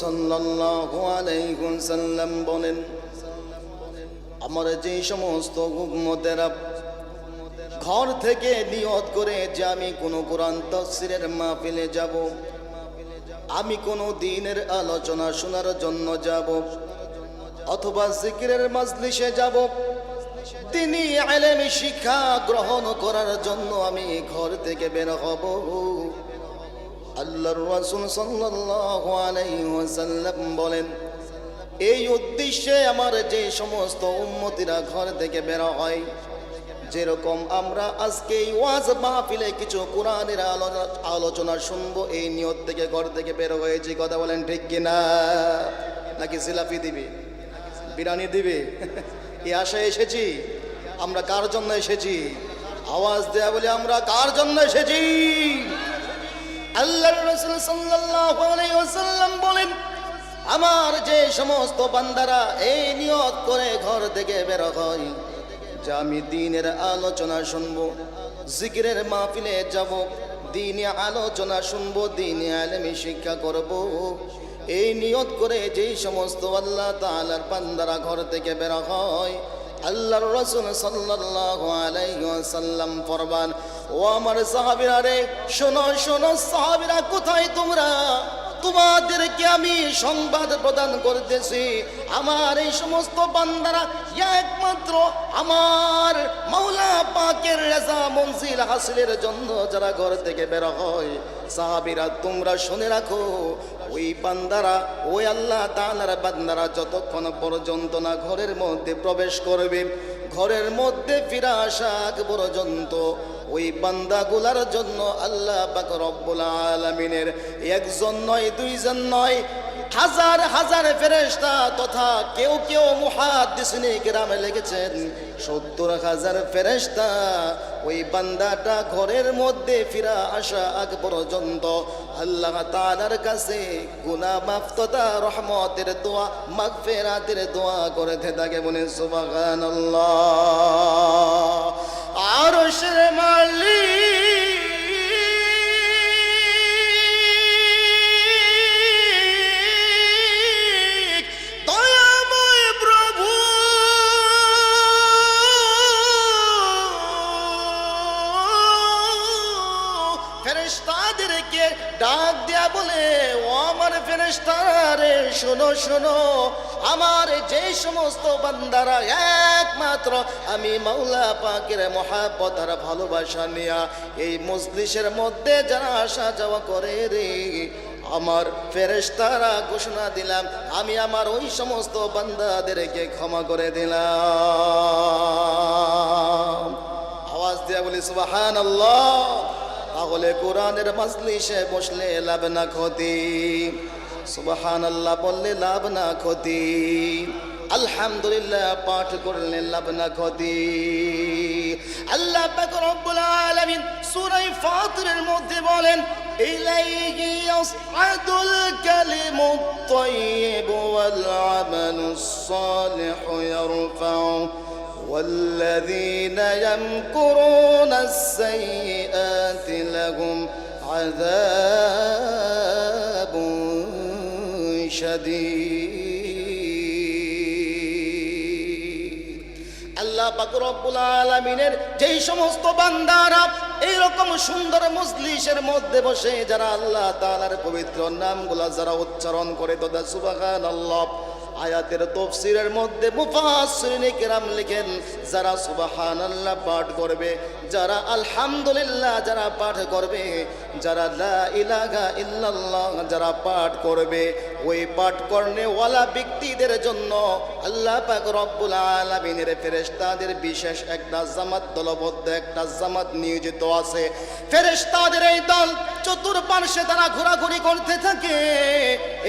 সাল্লাল্লাহু আলাইহি ওয়াসাল্লাম বলেন, আমার যে সমস্ত উম্মতেরা ঘর থেকে নিয়ত করে যে আমি কোনো কোরআন তফসিরের মাহফিলে যাব, আমি কোনো দিনের আলোচনা শোনার জন্য যাব অথবা জিকিরের মাজলিসে যাব, তিনি আলেমি শিক্ষা গ্রহণ করার জন্য আমি ঘর থেকে বের হব। আল্লাহর রাসূল সাল্লাল্লাহু আলাইহি ওয়াসাল্লাম বলেন, এই উদ্দেশ্যে আমার যে সমস্ত উম্মতিরা ঘর থেকে বের হয়, যেরকম আমরা আজকে এই ওয়াজ মাহফিলে কিছু কোরআনের আলো- আলোচনা শুনব, এই নিয়ত থেকে ঘর থেকে বের হয়েছি। কথা বলেন ঠিক কিনা? নাকি জিলাপি দিবে? বিরিয়ানি দিবে? এই আশায় এসেছি? আমরা কার জন্য এসেছি? আওয়াজ দেয়া বলে আমরা কার জন্য এসেছি? আল্লাহ রসুল সাল্লাল্লাহু আলাইহি ওয়াসাল্লাম বলেন, আমার যে সমস্ত বান্দারা এই নিয়ত করে ঘর থেকে বের হয়, যে আমি দিনের আলোচনা শুনব, জিকিরের মাহফিলে যাব, দিনে আলোচনা শুনব, দিনে আলেমি শিক্ষা করব, এই নিয়ত করে যেই সমস্ত আল্লাহ তাআলার বান্দারা ঘর থেকে বের হয় আল্লাহর রসুল সাল্লাল্লাহু আলাইহি ওয়াসাল্লাম ফরমান, ও আমার সাহাবীরা রে, শোনো শোনো সাহাবীরা, কোথায় তোমরা? তোমাদেরকে আমি সংবাদ প্রদান করতেছি। আমার এই সমস্ত বান্দারা একমাত্র আমার মাওলা পাকের রেজা মঞ্জিল হাসিলের জন্য যারা ঘর থেকে বের হয়। সাহাবীরা, তোমরা শুনে রাখো, ওই বান্দারা, ওই আল্লাহ তাআলার বান্দারা যতক্ষণ পর্যন্ত না ঘরের মধ্যে প্রবেশ করবে ঘরের মধ্যে ফিরা আসা পর্যন্ত ওই বান্দাগুলার জন্য আল্লাহ পাক রব্বুল আলমিনের একজন নয়, দুইজন নয় হাজার হাজার ফেরেশতা তথা কেউ কেউ মুহাদ্দিসিনে গ্রামে লেগেছেন। সত্তর হাজার ফেরেশতা ওই বান্দাটা ঘরের মধ্যে ফিরা আসা আগ পর্যন্ত আল্লাহ তাআলার কাছে গুনাহ মাফ তথা রহমতের দোয়া, মাগফিরাতের দোয়া করে থাকে বলে সুবহানাল্লাহ। আরশের মালিক ফেরেশতাদেরকে ডাক দেয়া বলে, ও আমার ফেরেশতারে শোনো শোনো, আমার যে সমস্ত বান্দারা একমাত্র আমি মাওলা পাকের মহাব্বত আর ভালোবাসা নিয়া এই মজলিসের মধ্যে যারা আসা যাওয়া করে রে, আমার ফেরেস্তারা ঘোষণা দিলাম, আমি আমার ওই সমস্ত বান্দাদেরকে ক্ষমা করে দিলাম। আওয়াজ দেয়া বলি সুবাহান তাহলে কোরআনের মাজলিসে বসলে লাভ না ক্ষতি। সুবাহান আল্লাহ বললে লাভ না ক্ষতি। আলহামদুলিল্লাহ পাঠ করলে লাভ না ক্ষতি। আল্লাহ পাক রব্বুল আলামিন সূরা ফাতিরের মধ্যে বলেন, ইলাইহি ইয়াসআদুল কালিমুত তাইয়্যিব ওয়াল আমালুস সালিহু ইয়ারফাউ। والذين يمكرون السيئات لهم عذاب شديد আল্লাহ পাক রব্বুল আলামিনের যেই সমস্ত বান্দারা এইরকম সুন্দর মজলিসের মধ্যে বসে যারা আল্লাহ তাআলার পবিত্র নামগুলা যারা উচ্চারণ করে তো সুবহানাল্লাহ আয়াতের তফসিরের মধ্যে মুফাসসিরিনে কেরাম লিখেন, যারা সুবহানাল্লাহ পাঠ করবে, যারা আলহামদুলিল্লাহ যারা পাঠ করবে, যারা লা ইলাহা ইল্লাল্লাহ যারা পাঠ করবে ওই পাঠ ওয়ালা ব্যক্তিদের জন্য আল্লাহ পাক রব্বুল আলামিনের ফেরেশতাদের বিশেষ একটা জামাত দলবদ্ধ একটা জামাত নিয়োজিত আছে। ফেরেশতাদের এই দল চতুর্পার্শ্বে তারা ঘোরাঘুরি করতে থাকে।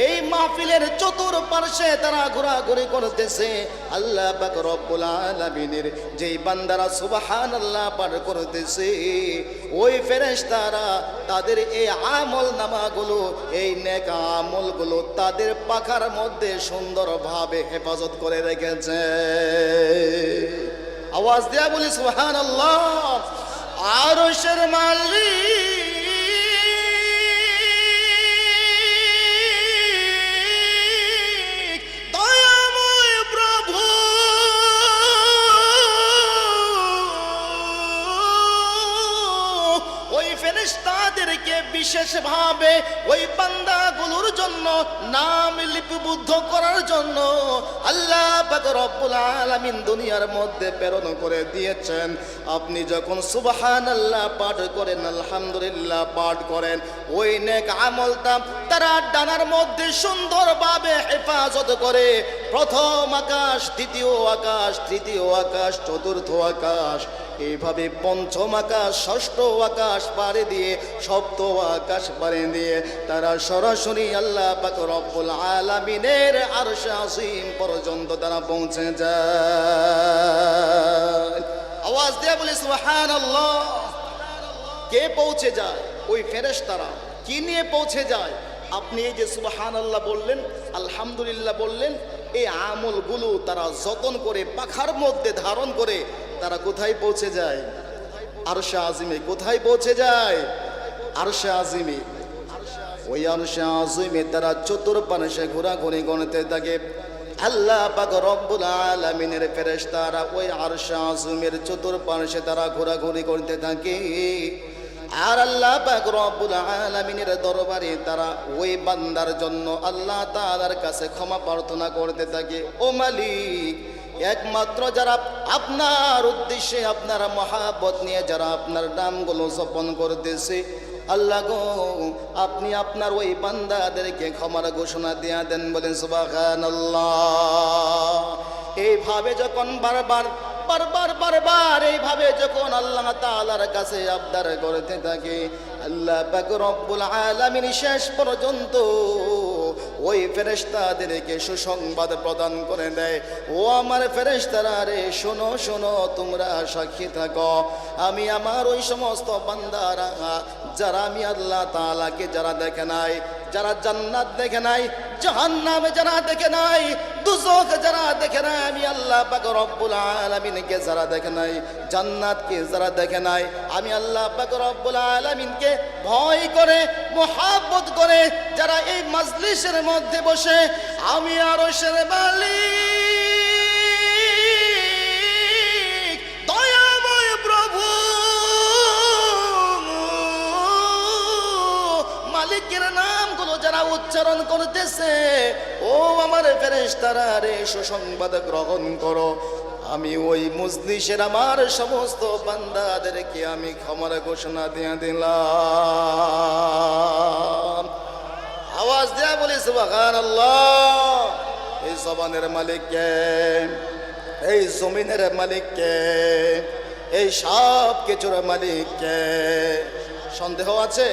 এই মাহফিলের চতুর্পার্শ্বে তারা ঘোরাঘুরি করতেছে। আল্লাহ পাক রব্বুল আলামিনের যেই বান্দারা সুবহানাল্লাহ পাঠ করতেছে, ওই ফেরেশতারা তাদের এই আমল নামাগুলো, এই নেক আমলগুলো তাদের পাখার মধ্যে সুন্দরভাবে হেফাজত করে রেখেছে। আওয়াজ দেয়া বলি সুহান আল্লাহ আরশের মালিক বিশেষভাবে ওই বান্দাগুলোর জন্য নাম লিপিবদ্ধ করার জন্য আল্লাহ রব্বুল আলামিন দুনিয়ার মধ্যে প্রেরণ করে দিয়েছেন। আপনি যখন সুবহানাল্লাহ পাঠ করেন, আলহামদুলিল্লাহ পাঠ করেন, ওই নেক আমলটা তারা ডানার মধ্যে সুন্দরভাবে হেফাজত করে। প্রথম আকাশ, দ্বিতীয় আকাশ, তৃতীয় আকাশ, চতুর্থ আকাশ এইভাবে পঞ্চম আকাশ, ষষ্ঠ আকাশ পাড়ে দিয়ে সপ্ত আকাশ পাড়ে দিয়ে, তারা সরাসরি আল্লাহ পাক রব্বুল আলামিনের আরশ আসিম পর্যন্ত তারা পৌঁছে যায়। আওয়াজ দেয়া বলে, সুবহানাল্লাহ। কে পৌঁছে যায়? ওই ফেরেশতারা। কি নিয়ে পৌঁছে যায়? আপনি এই যে সুবাহান আল্লাহ বললেন, আলহামদুলিল্লাহ বললেন, এই আমলগুলো তারা যতন করে পাখার মধ্যে ধারণ করে তারা কোথায় পৌঁছে যায়? আরশে আজিমে কোথায় পৌঁছে যায়? আরশে আজিমে। ওই আরশে আজিমে তারা চতুর্পাশে ঘোরাঘুরি গণতে থাকে। আল্লাহ পাক রব্বুল আলামিনের ফেরেশতারা ওই আরশে আজিমের চতুর্পাশে তারা ঘোরাঘুরি করতে থাকে। আর আল্লাহ পাক রব্বুল আলামিনের দরবারে তারা ওই বান্দার জন্য আল্লাহ তাআলার কাছে ক্ষমা প্রার্থনা করতে থাকে। ও মালিক একমাত্র যারা আপনার উদ্দেশ্যে আপনার মহাবত নিয়ে যারা আপনার নামগুলো জপন করতেছে, আল্লাহ গো, আপনি আপনার ওই বান্দাদেরকে ক্ষমার ঘোষণা দিয়া দেন, বলেন এইভাবে যখন বারবার বারবার বারবার এইভাবে যখন আল্লাহ তাআলার কাছে আবদার করতে থাকে, আল্লাহ রব্বুল আলামিন শেষ পর্যন্ত ওই ফেরেস্তাদেরকে সুসংবাদ প্রদান করে দেয়। ও আমার ফেরেস্তারা রে শোনো শোনো, তোমরা সাক্ষী থাকো। আমি আমার ওই সমস্ত বান্দারা, যারা আমি আল্লাহ তালাকে যারা দেখে নাই, যারা জান্নাত দেখে নাই, জাহান্নামে যারা দেখে নাই যারা দেখে নাই, আমি আল্লাহ পাক রব্বুল আলমিনকে যারা দেখে নাই, জান্নাতকে যারা দেখে নাই, আমি আল্লাহ পাক রব্বুল আলামিনকে ভয় করে, মোহাব্বত করে যারা এই মাজলিসের মধ্যে বসে, আমি আরও সের মালিক। উচ্চারণ করতেছে, ও আমার ফেরেশতারা রে সুসংবাদ গ্রহণ করো। আমি ওই মুজলিসের আমার সমস্ত বান্দাদেরকে আমি ক্ষমার ঘোষণা দিয়ে দিলাম। আওয়াজ দেয়া বলি সুবাহান এই জবানের মালিককে এই জমিনের মালিককে এই সব কিছুর মালিককে সন্দেহ আছে?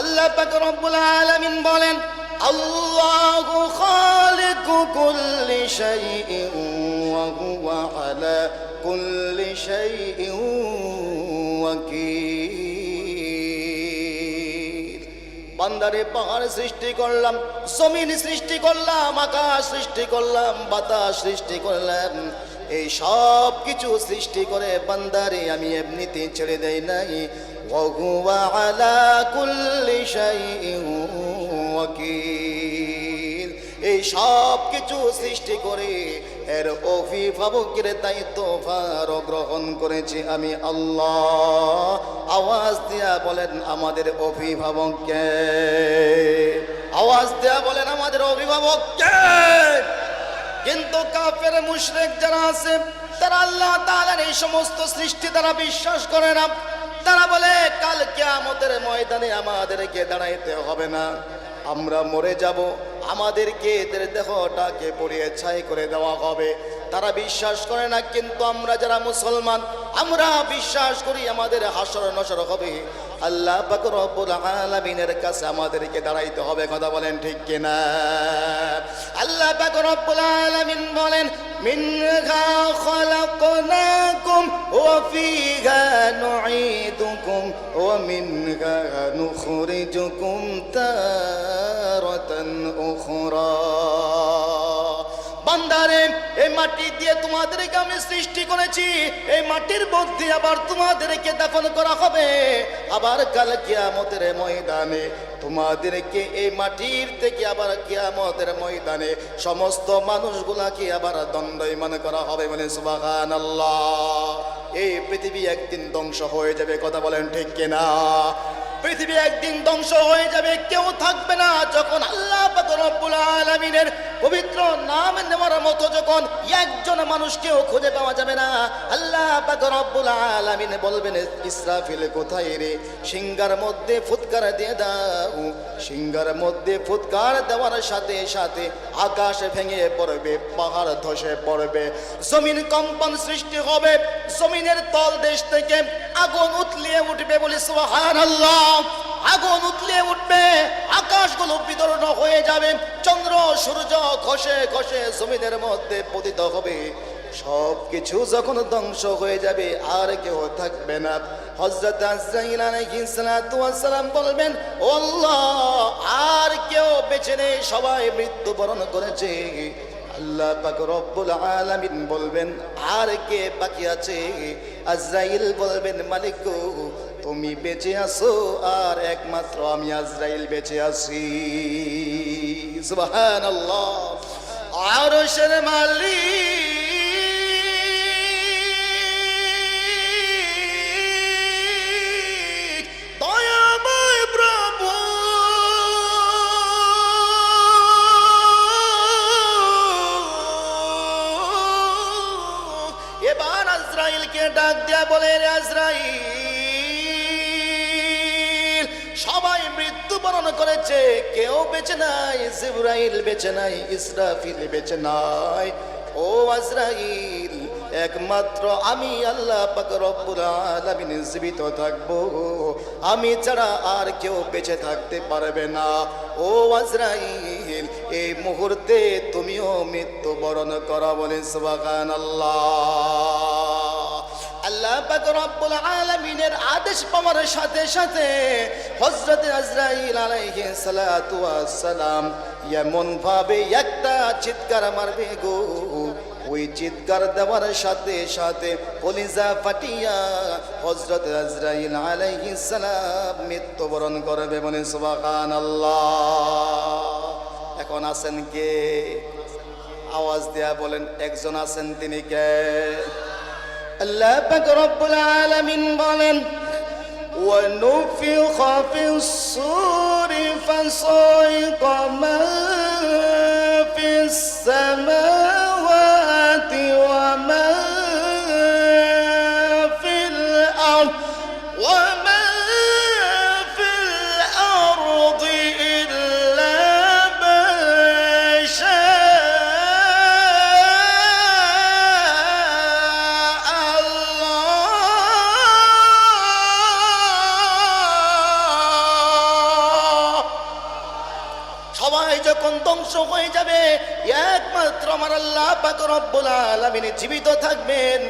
আল্লাহ রব্বুল আলামিন বলেন বান্দারে পাহাড় সৃষ্টি করলাম, জমিন সৃষ্টি করলাম, আকাশ সৃষ্টি করলাম, বাতাস সৃষ্টি করলাম। এই সব কিছু সৃষ্টি করে বান্দারে আমি এমনিতে ছেড়ে দেই নাই। ওহুয়া আলা কুল্লি শাইইন ওয়াকিল এই সব কিছু সৃষ্টি করে এর অভিভাবকের দায়িত্ব ভার গ্রহণ করেছি আমি আল্লাহ। আওয়াজ দিয়া বলেন আমাদের অভিভাবককে। আওয়াজ দেয়া বলেন আমাদের অভিভাবককে। কিন্তু কাফের মুশরেক যারা আছে, তারা আল্লাহ তাআলার এই সমস্ত সৃষ্টি তারা বিশ্বাস করে না। তারা বলে, কাল আমাদের ময়দানে আমাদেরকে দাঁড়াইতে হবে না। আমরা মরে যাব। আমাদেরকে এদের দেহটাকে পড়িয়ে ছাই করে দেওয়া হবে। তারা বিশ্বাস করে না, কিন্তু আমরা যারা মুসলমান আমরা বিশ্বাস করি আমাদের হাসর নসর হবে। আল্লাহ রব্বুল আলামিনের কাছে আমাদেরকে দাঁড়াইতে হবে, কথা বলেন ঠিক কিনা? আল্লাহ রব্বুল আলামিন বলেন, মিনহা খলাকনাকুম ওয়া ফিহা নুঈদুকুম ওয়া মিনহা নুখরিজুকুম তারাতান উখরা। বান্দারে, এই মাটি দিয়ে তোমাদেরকে আমি সৃষ্টি করেছি, এই মাটির মধ্যে আবার তোমাদেরকে দাফন করা হবে। আবার কাল কিয়ামতের ময়দানে তোমাদেরকে এই মাটির থেকে আবার কিয়ামতের ময়দানে সমস্ত মানুষগুলাকে আবার দণ্ডয়মান করা হবে বলে সুবাহান এই পৃথিবী একদিন ধ্বংস হয়ে যাবে, কথা বলেন ঠিক কিনা? পৃথিবী একদিন ধ্বংস হয়ে যাবে, কেউ থাকবে না, যখন আল্লাহ রব্বুল আলামিনের পবিত্র নাম নেওয়ার মতো যখন একজন মানুষকেও খুঁজে পাওয়া যাবে না, আল্লাহ রব্বুল বলবেন, ইসরাফিল কোথায় রে? সিঙ্গার মধ্যে ফুৎকার দিয়ে দাও। সিঙ্গার মধ্যে ফুৎকার দেওয়ার সাথে সাথে আকাশ ভেঙে পড়বে, পাহাড় ধসে পড়বে। জমিন কম্পন সৃষ্টি হবে, জমিনের তল দেশ থেকে আগুন উতলিয়ে উঠবে বলে সুবহানাল্লাহ। আগুন উতলিয়ে উঠবে আকাশগুলো বিতরণ হয়ে যাবে। চন্দ্র, সূর্য খসে খসে জমিনের মধ্যে পতিত হবে। সব কিছু যখন ধ্বংস হয়ে যাবে, আর কেউ থাকবে না। হযরত আজরাইল আলাইহিস সালাতু ওয়াস সালাম বলবেন আল্লাহ, আর কেউ বেছে নেই, সবাই মৃত্যুবরণ করেছে। আল্লাহ পাক রব্বুল আলামিন বলবেন, আর কে বাকি আছে? আজরাইল বলবেন, মালিক তুমি বেঁচে আছো, আর একমাত্র আমি আজরাইল বেঁচে আছি। সুবহানাল্লাহ। আরশের মালিক এবার আজরাইলকে ডাক দেয়া বলে আজরাইল সবাই মৃত্যুবরণ করেছে। কেউ বেঁচে নাই, জিব্রাইল বেঁচে নাই, ইসরাফিল বেঁচে নাই। ও আজরাইল, একমাত্র আমি আল্লাহ পাক রব্বুল আলামিন জীবিত থাকব। আমি ছাড়া আর কেউ বেঁচে থাকতে পারবে না। ও আজরাইল, এই মুহূর্তে তুমিও মৃত্যু বরণ করা বলে সুবহানাল্লাহ। আল্লাহ পাক আলামিনের আদেশ পাওয়ার সাথে সাথে হযরত আজরাইল আলাইহিস সালাতু ওয়াস সালাম এমন ভাবে একটা চিৎকার মারবে গো। ওই চিৎকার দেওয়ার সাথে সাথে কলিজা ফাটিয়া হযরত আজরাইল আলাইহিস সালাম মৃত্যুবরণ করবে বলে সুবহানাল্লাহ। এখন আছেন কে? আওয়াজ দেয়া বলেন, একজন আছেন তিনি কে? আল্লাহ পাক রব্বুল আলামিন বলেন ونفخ في الصور فصعق من في السماوات আমার আল্লাহ পাক রব্বুল আলামিন জীবিত থাকবেন।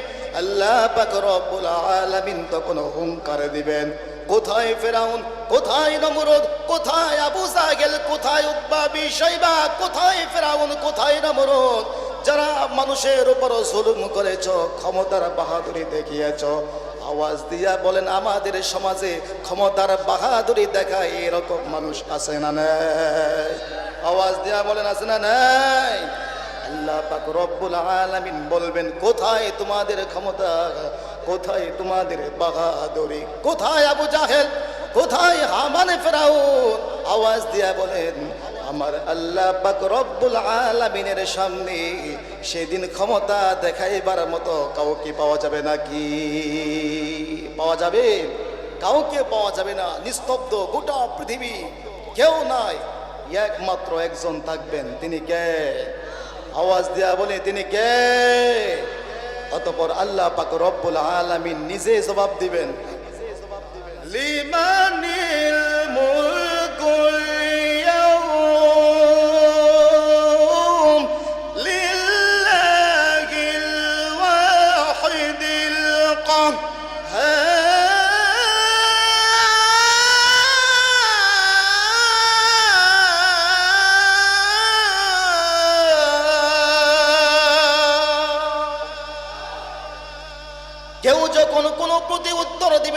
আল্লাহ পাক রব্বুল আলামিন তখন হুঙ্কার দিবেন। কোথায় ফেরাউন? কোথায় নমরুদ? কোথায় আবু জাহেল? কোথায় উতবা বিশাইবা কোথায় ফেরাউন? কোথায় নমরুদ? যারা মানুষের উপর জুলুম করেছ, ক্ষমতার বাহাদুরি দেখিয়েছ, আওয়াজ দিয়া বলেন, আমাদের সমাজে ক্ষমতার বাহাদুরি দেখায় এরকম মানুষ আছে না নাই? আওয়াজ দিয়া বলেন, আছে না নাই? আল্লাহ পাক রব্বুল আলামিন বলবেন, কোথায় তোমাদের ক্ষমতা? কোথায় তোমাদের বাহাদুরি? কোথায় আবু জাহেল? কোথায় হামানে ফেরাউন? আওয়াজ দিয়া বলেন, আমার আল্লাহ পাক রব্বুল আলামিনের সামনে সেদিন ক্ষমতা দেখাইবার মতো কাউকে পাওয়া যাবে নাকি? পাওয়া যাবে? কাউকে পাওয়া যাবে না। নিস্তব্ধ গোটা পৃথিবী। কেউ নাই। একমাত্র একজন থাকবেন। তিনি কে? আওয়াজ দেয়া বলে তিনি কে? অতপর আল্লাহ পাক রব্বুল আলামিন নিজে জবাব দিবেন লিমানিল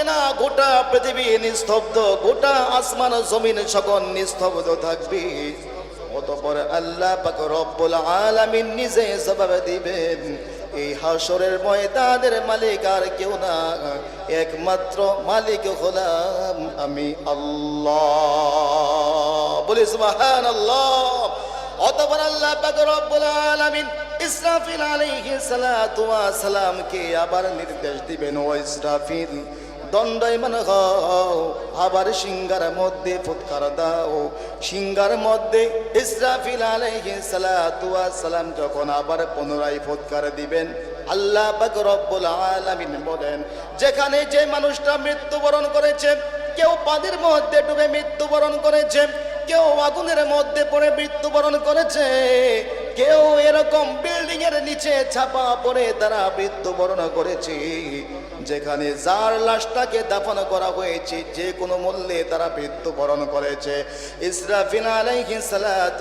না, গোটা পৃথিবী নিস্তব্ধ, গোটা আসমান, জমিন সকল নিস্তব্ধ থাকবে। অতপর আল্লাহ পাক রব্বুল আলামিন নিজে জবাব দিবেন, এই হাসরের ময়দানের মালিক আর কেউ না, একমাত্র মালিক হলাম আমি আল্লাহ। বলি আল্লাহ অতপর আল্লাহ পাক রব্বুল আলামিন ইসরাফিল আলাইহিস সালাতু ওয়াস সালামকে আবার নির্দেশ দিবেন, ও ইসরাফিল। দণ্ডায়মান হও আবার সিংহার মধ্যে ফুৎকার দাও। সিংহার মধ্যে ইসরাফিল আলাইহিস সালাতু সালাম যখন আবার পুনরায় ফুৎকার দিবেন, আল্লাহ পাক রব্বুল আলামিন বলেন, যেখানে যে মানুষটা মৃত্যুবরণ করেছে, কেউ পানির মধ্যে ডুবে মৃত্যুবরণ করেছে, কেউ আগুনের মধ্যে পড়ে মৃত্যুবরণ করেছে, কেউ এরকম বিল্ডিং এর নিচে ছাপা পড়ে তারা মৃত্যুবরণ করেছে। যেখানে যার লাশটাকে দাফন করা হয়েছে, যে কোনো মূল্যে তারা মৃত্যুবরণ করেছে। ইসরাফিন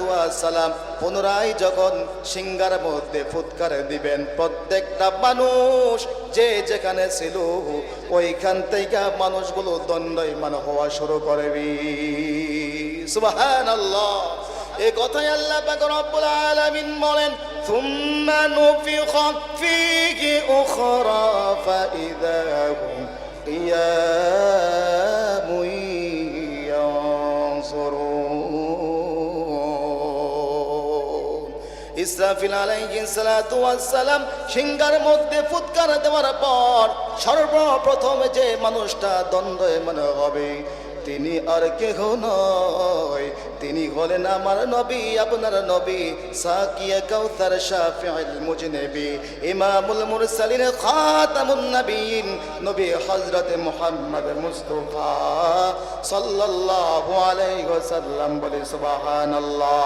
ওয়াস সালাম পুনরায় যখন সিংহার মধ্যে ফুৎকার দিবেন, প্রত্যেকটা মানুষ যে যেখানে ছিল, ওইখান থেকে মানুষগুলো দণ্ডায়মান হওয়া শুরু করবি আল্লাহ এই কথাই আল্লাহ রব্বুল আলামিন বলেন ثم نفخ فيه أخرى فإذا هم قيام ينظرون ইসরাফিল আলাইহিস সালাতু ওয়াস সালাম সিংহার মধ্যে ফুৎকার দেওয়ার পর সর্বপ্রথম যে মানুষটা দ্বন্দ্বয়মান হবে তিনি আর কেহ নয়। তিনি হলেন আমার নবী, আপনার নবী, সাকিয়া কাউসার শাফিউল মুজনবী, ইমামুল মুরসালিন খাতামুন নবীন, নবী হযরত মুহাম্মদ মুস্তাফা সাল্লাল্লাহু আলাইহি ওয়াসাল্লাম বলে সুবহানাল্লাহ।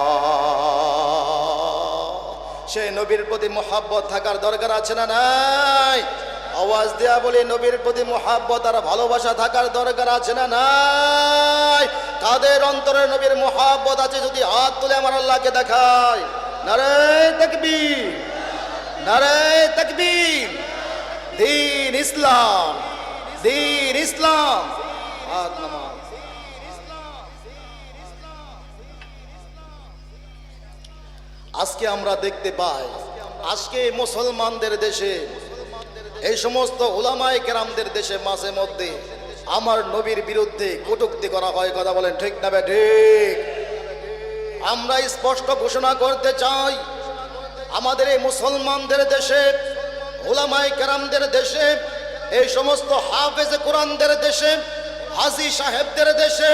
সেই নবীর প্রতি মোহাব্বত থাকার দরকার আছে না নাই? আওয়াজ দেয়া বলে নবীর প্রতি মোহাব্বত আর ভালোবাসা থাকার দরকার আছে না নাই? কাদের অন্তরে নবীর মোহাব্বত আছে যদি হাত তুলে আমার আল্লাহকে দেখায়? নারে তাকবীর নারে তাকবীর। দিন ইসলাম দিন ইসলাম। হাত নামাজ আজকে আমরা দেখতে পাই, আজকে মুসলমানদের দেশে এই সমস্ত ওলামায় কেরামদের দেশে মাঝে মধ্যে আমার নবীর বিরুদ্ধে কটুক্তি করা হয়, কথা বলেন ঠিক না বে ঠিক? আমরা স্পষ্ট ঘোষণা করতে চাই, আমাদের এই মুসলমানদের দেশে ওলামায় কেরামদের দেশে, এই সমস্ত হাফেজ কোরআনদের দেশে, হাজি সাহেবদের দেশে,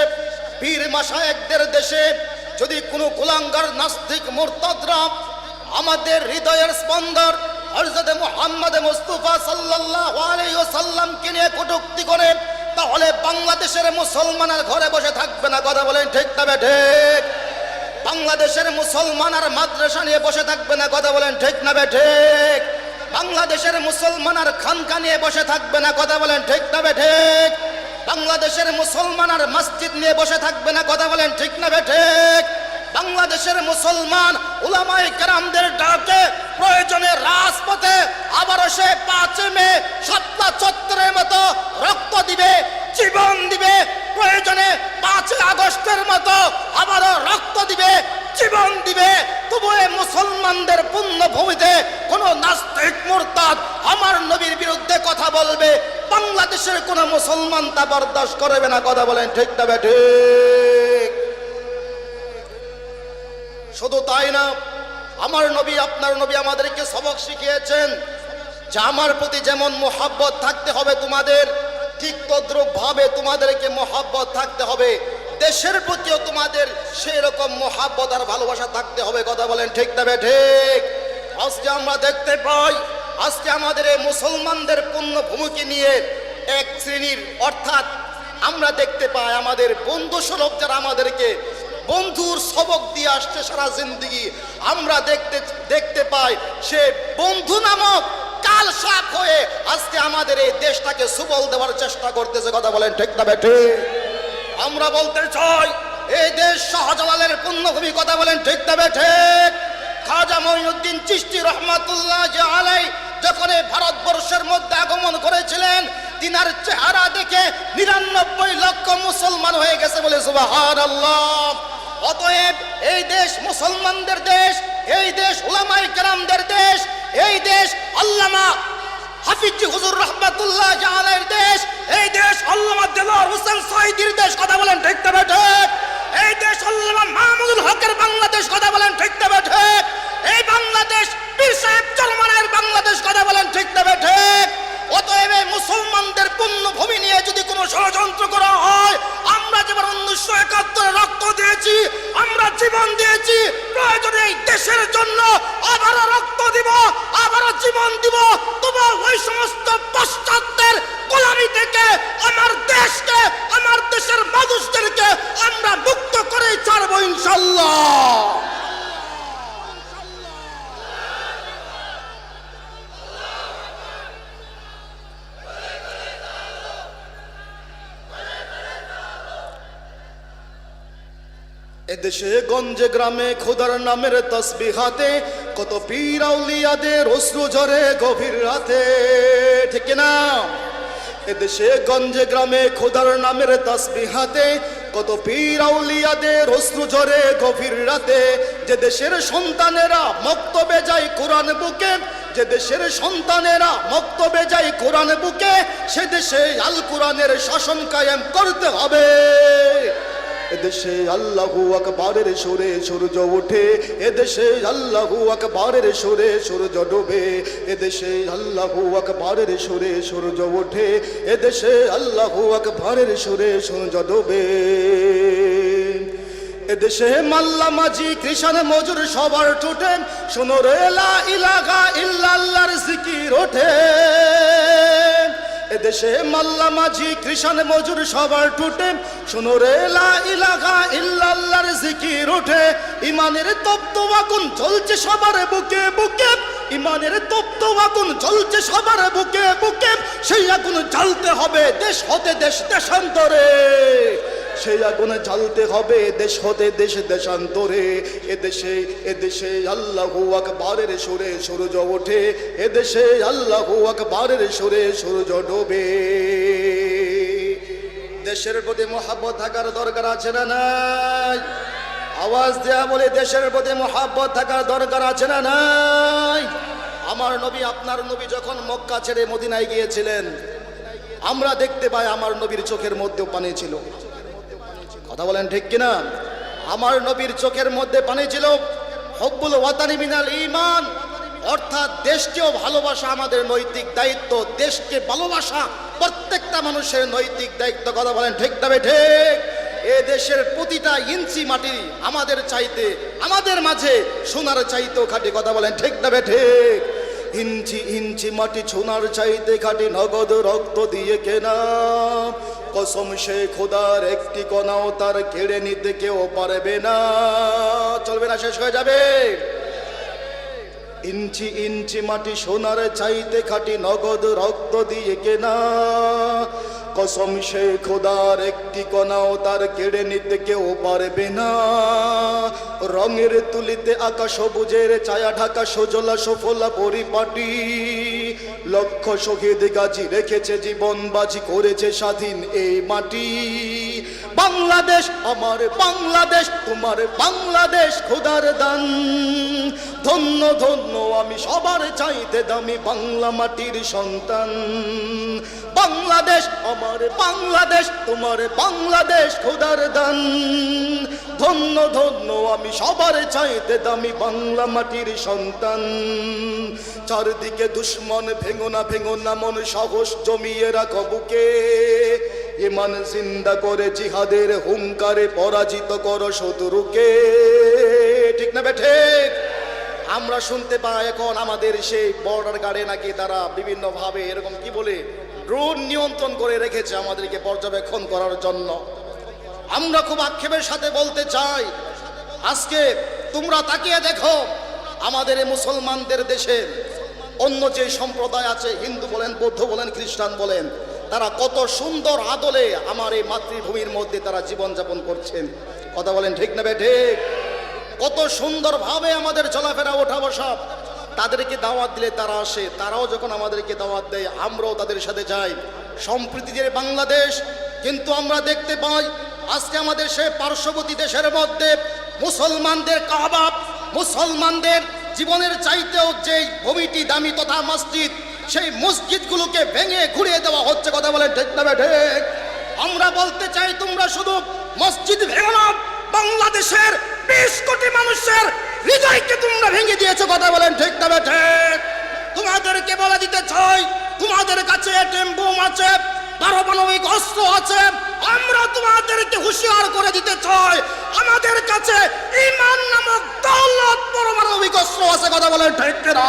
পীর মাসায়েকদের দেশে যদি কোনো কুলাঙ্গার, নাস্তিক, মোরতাদরা আমাদের হৃদয়ের স্পন্দর হযরত মুহাম্মদ মুস্তাফা সাল্লাল্লাহু আলাইহি ওয়াসাল্লামকে নিয়ে কটূক্তি করে, তাহলে বাংলাদেশের মুসলমানের ঘরে বসে থাকবে না। কথা বলেন ঠিক তবে ঠিক? বাংলাদেশের মুসলমান আর মাদ্রাসা নিয়ে বসে থাকবে না। কথা বলেন ঠিক না ঠিক? বাংলাদেশের মুসলমান আর খানকা নিয়ে বসে থাকবে না। কথা বলেন ঠিক না ঠিক? বাংলাদেশের মুসলমান আর মসজিদ নিয়ে বসে থাকবে না। কথা বলেন ঠিক না ঠিক? বাংলাদেশের মুসলমান উলামাই কেরামদের ডাকে প্রয়োজনে রাজপথে আবারও সে পাঁচ মে সাতটা চত্বরের মতো রক্ত দিবে, জীবন দিবে, প্রয়োজনে পাঁচ আগস্টের মতো আবারও রক্ত দিবে, জীবন দিবে। তবু এ মুসলমানদের পূর্ণ ভূমিতে কোন নাস্তিক মুরতাদ আমার নবীর বিরুদ্ধে কথা বলবে। বাংলাদেশের কোন মুসলমান তা বরদাস্ত করবে না, কথা বলেন ঠিক তবে ঠিক। শুধু তাই না, আমার নবী, আপনার নবী আমাদেরকে সবক শিখিয়েছেন যে আমার প্রতি যেমন মোহাব্বত থাকতে হবে তোমাদের, ঠিক তদ্রুপ ভাবে তোমাদেরকে মোহাব্বত থাকতে হবে। দেশের প্রতিও তোমাদের সেই রকম মোহাব্বত আর ভালোবাসা থাকতে হবে, কথা বলেন ঠিক না বে ঠিক? আজকে আমরা দেখতে পাই, আজকে আমাদের এই মুসলমানদের পূর্ণ ভূমিকে নিয়ে এক শ্রেণির, অর্থাৎ আমরা দেখতে পাই আমাদের বন্ধু সুলভ যারা আমাদেরকে বন্ধুর সবক দিয়ে আসছে সারা জিন্দগি। আমরা দেখতে দেখতে পাই সে বন্ধু নামক কাল সাপ হয়ে আজকে আমাদের এই দেশটাকে সুবল দেওয়ার চেষ্টা করতেছে। কথা বলেন ঠিক না বেঠে? আমরা বলতে চাই, এই দেশ শাহজালালের পুণ্যভূমি কথা বলেন ঠিক না বেঠে? খাজা মঈনুদ্দিন চিশতি রহমাতুল্লাহ যে আলাই যখন এই ভারতবর্ষের মধ্যে আগমন করেছিলেন, তিনার চেহারা দেখে নিরানব্বই লক্ষ মুসলমান হয়ে গেছে বলে সুবাহান আল্লাহ অতএব এই দেশ মুসলমানদের দেশ, এই দেশ ওলামাই কেরামদের দেশ, এই দেশ আল্লামা হাফিজ হুজুর রহমাতুল্লাহ জাহানের দেশ, এই দেশ আল্লামা দেলোয়ার হোসেন সাইদির দেশ, কথা বলেন ঠিক তবে এই দেশ আল্লামা মাহমুদুল হকের বাংলাদেশ, কথা বলেন ঠিক তবে এই বাংলাদেশ পীর সাহেব চলমানের বাংলাদেশ, কথা বলেন ঠিক তবে অতএব মুসলমানদের পুণ্যভূমি নিয়ে যদি কোনো ষড়যন্ত্র করা হয়, আমরা যেমন উনিশশো একাত্তরে রক্ত দিয়েছি, আমরা জীবন দিয়েছি, প্রয়োজনে এই দেশের জন্য আবারও রক্ত দিব, আবারও জীবন দিব। তবু ওই সমস্ত পশ্চাত্যের গোলামি থেকে, আমার দেশকে, আমার দেশের মানুষদেরকে আমরা মুক্ত করে ছাড়বো ইনশাল্লাহ। এদেশে গঞ্জে, গ্রামে, খোদার নামের তসবি হাতে, কত পীর আউলিয়াদের অশ্রু ঝরে গভীর রাতে। ঠিক না? এদেশে, গঞ্জে, গ্রামে, খোদার নামের তসবি হাতে, কত পীর আউলিয়াদের অশ্রু ঝরে গভীর রাতে। যে দেশের সন্তানেরা মক্তবে যায় কোরআন বুকে, যে দেশের সন্তানেরা মক্তবে যায় কোরআন বুকে, সে দেশে আল কোরআনের শাসন কায়েম করতে হবে। এদেশে আল্লাহু আকবরের সুরে সূর্য ওঠে। এদেশে আল্লাহু আকবরের সুরে সূর্য ডোবে। এদেশে আল্লাহু আকবরের সুরে সূর্য ওঠে। এদেশে আল্লাহু আকবরের সুরে সূর্য ডোবে। এদেশে মাল্লা মাঝি কৃষণ মজুর সবার ঠোঁটে। শোনো রে লা ইলাহা ইল্লাল্লাহর জিকির ওঠে। এদেশে মাল্লা মাঝি, কৃষণ মজুর সবার টুটে শুনো রে, লা ইলাহা জিকির ওঠে। ইমানের তপ্ত আগুন চলছে সবার বুকে বুকে। ইমানের তপ্ত আগুন জ্বলছে সবার বুকে বুকে। সেই আগুন জ্বালতে হবে দেশ হতে দেশ, দেশান্তরে। সেই আগুনে জ্বালতে হবে দেশ হতে দেশ দেশান্তরে। এদেশে এদেশে আল্লাহু আকবরের সুরে সূর্য ওঠে। এদেশে আল্লাহু আকবরের সুরে সূর্য ডোবে। দেশের প্রতি মহাব্বত থাকার দরকার আছে না নাই? আওয়াজ দেয়া বলে, দেশের প্রতি মহাব্বত থাকার দরকার আছে না নাই? আমার নবী, আপনার নবী যখন মক্কা ছেড়ে মদিনায় গিয়েছিলেন, আমরা দেখতে পাই আমার নবীর চোখের মধ্যেও পানি ছিল। কথা বলেন ঠিক কিনা? আমার নবীর চোখের মধ্যে পানি ছিল। হব্বুল ওয়াতানি মিনাল ইমান অর্থাৎ দেশকেও ভালোবাসা আমাদের নৈতিক দায়িত্ব, দেশকে ভালোবাসা। প্রত্যেকটা মানুষের নৈতিক দায়িত্ব, কথা বলেন ঠিক তবে ঠিক। এ দেশের প্রতিটা ইঞ্চি মাটি আমাদের চাইতে, আমাদের মাঝে সোনার চাইতেও খাটি, কথা বলেন ঠিক তবে ঠিক। ইঞ্চি ইঞ্চি মাটি সোনার চাইতে খাটি, নগদ রক্ত দিয়ে কেনা। কসম সে খোদার একটি কণাও তার কেড়ে নিতে কেউ পারবে না। চলবে না, শেষ হয়ে যাবে। ইঞ্চি ইঞ্চি মাটি সোনার চাইতে খাটি নগদ রক্ত দিয়ে কেনা। কসম সে খোদার একটি কণাও তার কেড়ে নিতে কেউ পারবে না। রঙের তুলিতে আকাশ সবুজের, ছায়া ঢাকা সজলা সফলা পরিপাটি। লক্ষ শহীদ গাজী রেখেছে জীবন বাজি করেছে স্বাধীন এই মাটি। বাংলাদেশ আমার বাংলাদেশ, তোমার বাংলাদেশ খোদার দান। ধন্য ধন্য, আমি সবার চাইতে দামি বাংলা মাটির সন্তান। বাংলাদেশ, আমার বাংলাদেশ, তোমার বাংলাদেশ খোদার দান। ধন্য ধন্য, আমি সবার চাইতে দামি বাংলা মাটির সন্তান। চারদিকে দুশ্মন ভেঙো না ভেঙো না মন সাহস জমিয়ে রাখো বুকে। ইমান জিন্দা করে জিহাদের হুঙ্কারে পরাজিত করো শত্রুকে। ঠিক না বেঠে আমরা শুনতে পাই এখন আমাদের সেই বর্ডার গার্ডে নাকি তারা বিভিন্নভাবে, এরকম কি বলে? ড্রোন নিয়ন্ত্রণ করে রেখেছে আমাদেরকে পর্যবেক্ষণ করার জন্য। আমরা খুব আক্ষেপের সাথে বলতে চাই, আজকে তোমরা তাকিয়ে দেখো, আমাদের মুসলমানদের দেশে অন্য যে সম্প্রদায় আছে, হিন্দু বলেন, বৌদ্ধ বলেন, খ্রিস্টান বলেন, তারা কত সুন্দর আদলে আমার এই মাতৃভূমির মধ্যে তারা জীবনযাপন করছেন। কথা বলেন ঠিক না বে ঠিক? কত সুন্দরভাবে আমাদের চলাফেরা ওঠা বসা তাদেরকে দাওয়াত দিলে তারা আসে, তারাও যখন আমাদেরকে দাওয়াত দেয়, আমরাও তাদের সাথে যাই। সম্প্রীতির বাংলাদেশ, কিন্তু আমরা দেখতে পাই, আজকে আমাদের সে পার্শ্ববর্তী দেশের মধ্যে মুসলমানদের কাবাব মুসলমানদের জীবনের চাইতেও যে ভূমিটি দামি তথা মসজিদ, সেই মসজিদগুলোকে ভেঙে ঘুরিয়ে দেওয়া হচ্ছে, কথা বলে ঠিক না ঠিক। আমরা বলতে চাই, তোমরা শুধু মসজিদ ভেঙো বাংলাদেশের বিশ কোটি মানুষের হৃদয়কে তোমরা ভেঙে দিয়েছ, কথা বলেন ঠিক না ঠিক। তোমাদেরকে বলে দিতে চাই, তোমাদের কাছে টেম্বুম আছে, পারমাণবিক অস্ত্র আছে, আমরা তোমাদেরকে হুঁশিয়ার করে দিতে চাই, আমাদের কাছে ইমান নামক দৌলত পারমাণবিক অস্ত্র আছে, কথা বলেন ঠিক না।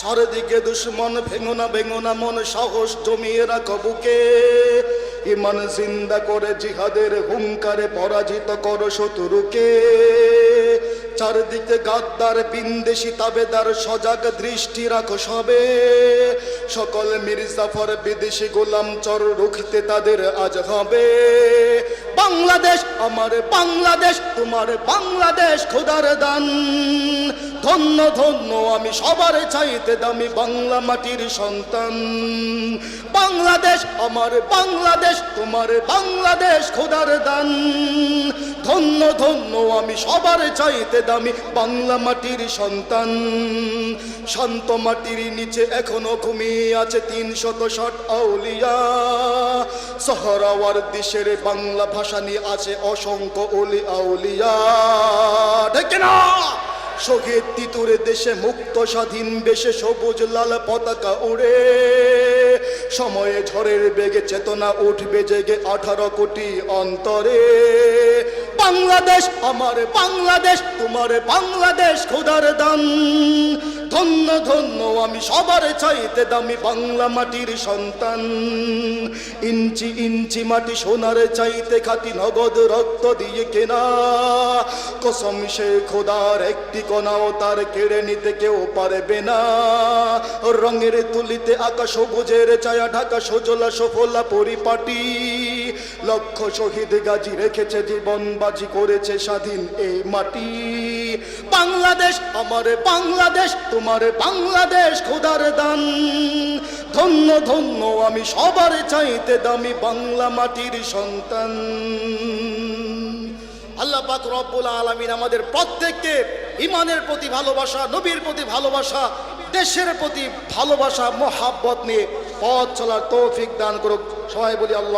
চারিদিকে দুশ্মন, ভেঙো না ভেঙো না, মন সাহস জমিয়ে রাখো বুকে। ইমান জিন্দা করে জিহাদের হুঙ্কারে পরাজিত করো শত্রুকে। চারদিকে গাদ্দার, বিন্দেশি, তাবেদার, সজাগ দৃষ্টি রাখো সবে। সকল মির্জাফর বিদেশি গোলাম চর রুখতে তাদের আজ হবে। বাংলাদেশ, আমার বাংলাদেশ, তোমার বাংলাদেশ খোদার দান। ধন্য ধন্য, আমি সবার চাইতে দামি বাংলা মাটির সন্তান। বাংলাদেশ, আমার বাংলাদেশ, তোমার বাংলাদেশ খোদার দান। ধন্য ধন্য, আমি সবার চাইতে দামি বাংলা মাটির সন্তান। শান্ত মাটির নিচে এখনও ঘুমিয়ে আছে তিন শত ষাট আউলিয়া। সহরাওয়ার দেশের বাংলা ভাষা নিয়ে আছে অসংখ্য অলি আউলিয়া। ঠিক না শহীদ তিতুরে দেশে মুক্ত স্বাধীন, বেশে সবুজ লাল পতাকা উড়ে। সময়ে ঝড়ের বেগে চেতনা উঠবে জেগে আঠারো কোটি অন্তরে। বাংলাদেশ, আমার বাংলাদেশ, তোমার বাংলাদেশ, খোদার দান ধন্য ধন্য, আমি সবার চাইতে দামি বাংলা মাটির সন্তান। ইঞ্চি ইঞ্চি মাটি সোনার চাইতে খাটি নগদ রক্ত দিয়ে কেনা। কসম সে খোদার একটি কণাও তার কেড়ে নিতে কেউ পারবে না। রঙের তুলিতে আকাশ সবুজের ছায়া, ঢাকা সজলা সফলা পরিপাটি। লক্ষ শহীদ গাজী রেখেছে জীবন, বাজি করেছে স্বাধীন এই মাটি। বাংলাদেশ, আমার বাংলাদেশ তোমার বাংলাদেশ খোদার দান। ধন্য ধন্য, আমি সবার চাইতে দামি বাংলা মাটির সন্তান। আল্লাহ পাক রব্বুল আলামিন আমাদের প্রত্যেককে ইমানের প্রতি ভালোবাসা, নবীর প্রতি ভালোবাসা, দেশের প্রতি ভালোবাসা, মহাব্বত নিয়ে পথ চলার তৌফিক দান করুক। সবাই বলি আল্লাহ